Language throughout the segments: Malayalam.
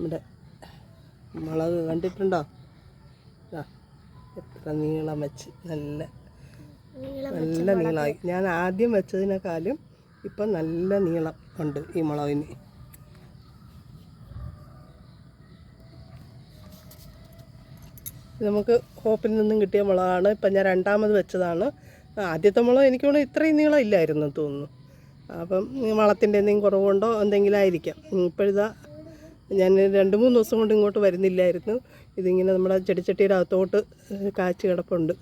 നമ്മുടെ മുളക് കണ്ടിട്ടുണ്ടോ? ആ എത്ര നീളം വെച്ച് നല്ല നല്ല നീളമായി. ഞാൻ ആദ്യം വെച്ചതിനേക്കാളും ഇപ്പം നല്ല നീളം ഉണ്ട് ഈ മുളകിന്. നമുക്ക് ഹോപ്പിൽ നിന്നും കിട്ടിയ മുളകാണ്. ഇപ്പം ഞാൻ രണ്ടാമത് വെച്ചതാണ്. ആദ്യത്തെ മുളക് എനിക്ക് തോന്നുന്നു ഇത്രയും നീളം ഇല്ലായിരുന്നു തോന്നുന്നു. അപ്പം വളത്തിന്റെ എന്തെങ്കിലും കുറവുണ്ടോ? എന്തെങ്കിലും ആയിരിക്കാം. ഇപ്പോഴിതാ ഞാൻ രണ്ട് മൂന്ന് ദിവസം കൊണ്ട് ഇങ്ങോട്ട് വരുന്നില്ലായിരുന്നു. ഇതിങ്ങനെ നമ്മുടെ ചെടിച്ചട്ടിയുടെ അകത്തോട്ട് കാച്ചു കിടപ്പുണ്ട്.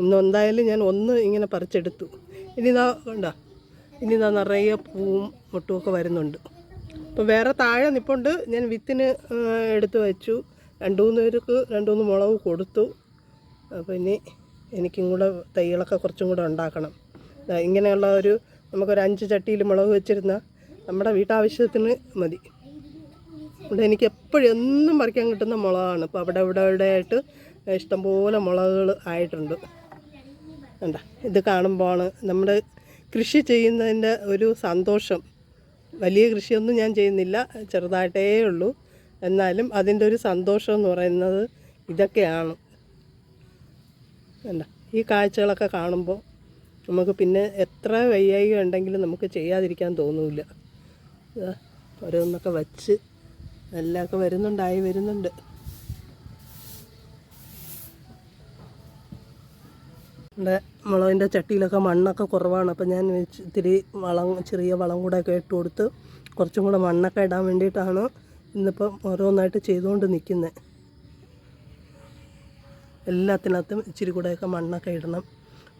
ഇന്ന് എന്തായാലും ഞാൻ ഒന്ന് ഇങ്ങനെ പറിച്ചെടുത്തു. ഇനി ഇതാ കണ്ടോ? ഇനി ഇതാ നിറയെ പൂവും മുട്ടുമൊക്കെ വരുന്നുണ്ട്. അപ്പോൾ വേറെ താഴെ നിപ്പുണ്ട്. ഞാൻ വിത്തിന് എടുത്തു വെച്ചു. രണ്ട് മൂന്ന് പേർക്ക് രണ്ട് മൂന്ന് മുളക് കൊടുത്തു. അപ്പോൾ ഇനി എനിക്കും കൂടെ തൈകളൊക്കെ കുറച്ചും കൂടെ ഉണ്ടാക്കണം. ഇങ്ങനെയുള്ള ഒരു നമുക്കൊരു അഞ്ച് ചട്ടിയിൽ മുളക് വെച്ചിരുന്ന നമ്മുടെ വീട്ടാവശ്യത്തിന് മതി. ഇവിടെ എനിക്ക് എപ്പോഴും എന്നും പറിക്കാൻ കിട്ടുന്ന മുളകാണ്. ഇപ്പോൾ അവിടെ ഇവിടെ ആയിട്ട് ഇഷ്ടംപോലെ മുളകുകൾ ആയിട്ടുണ്ട്. കണ്ട? ഇത് കാണുമ്പോഴാണ് നമ്മുടെ കൃഷി ചെയ്യുന്നതിന്റെ ഒരു സന്തോഷം. വലിയ കൃഷിയൊന്നും ഞാൻ ചെയ്യുന്നില്ല ചെറുതായിട്ടേ ഉള്ളൂ. എന്നാലും അതിന്റെ ഒരു സന്തോഷം എന്ന് പറയുന്നത് ഇതൊക്കെയാണ്. വേണ്ട ഈ കാഴ്ചകളൊക്കെ കാണുമ്പോൾ നമുക്ക് പിന്നെ എത്ര വയ്യായി ഉണ്ടെങ്കിലും നമുക്ക് ചെയ്യാതിരിക്കാൻ തോന്നില്ല. ഓരോന്നൊക്കെ വച്ച് എല്ലമൊക്കെ വരുന്നുണ്ടായി വരുന്നുണ്ട്. ഇവിടെ മുളകിന്റെ ചട്ടിയിലൊക്കെ മണ്ണൊക്കെ കുറവാണ്. അപ്പം ഞാൻ ഇത്തിരി വളം ചെറിയ വളം കൂടെ ഒക്കെ ഇട്ട് കൊടുത്ത് കുറച്ചും കൂടെ മണ്ണൊക്കെ ഇടാൻ വേണ്ടിയിട്ടാണ് ഇന്നിപ്പം ഓരോന്നായിട്ട് ചെയ്തുകൊണ്ട് നിൽക്കുന്നത് എല്ലാത്തിനകത്തും ഇച്ചിരി കൂടെയൊക്കെ മണ്ണൊക്കെ ഇടണം.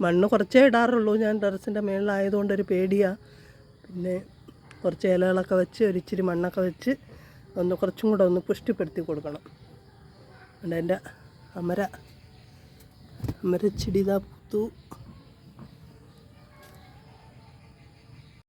മണ്ണ് കുറച്ചേ ഇടാറുള്ളൂ. ഞാൻ ടെറസിന്റെ മേളിലായതുകൊണ്ട് പേടിയാണ് പിന്നെ കുറച്ച് ഇലകളൊക്കെ വെച്ച് ഒരു ഇച്ചിരി മണ്ണൊക്കെ വെച്ച് ഒന്ന് കുറച്ചും കൂടെ ഒന്ന് പുഷ്ടിപ്പെടുത്തി കൊടുക്കണം. അതുകൊണ്ട് എന്റെ അമര അമരച്ചെടി ഇതാ പൂത്തു.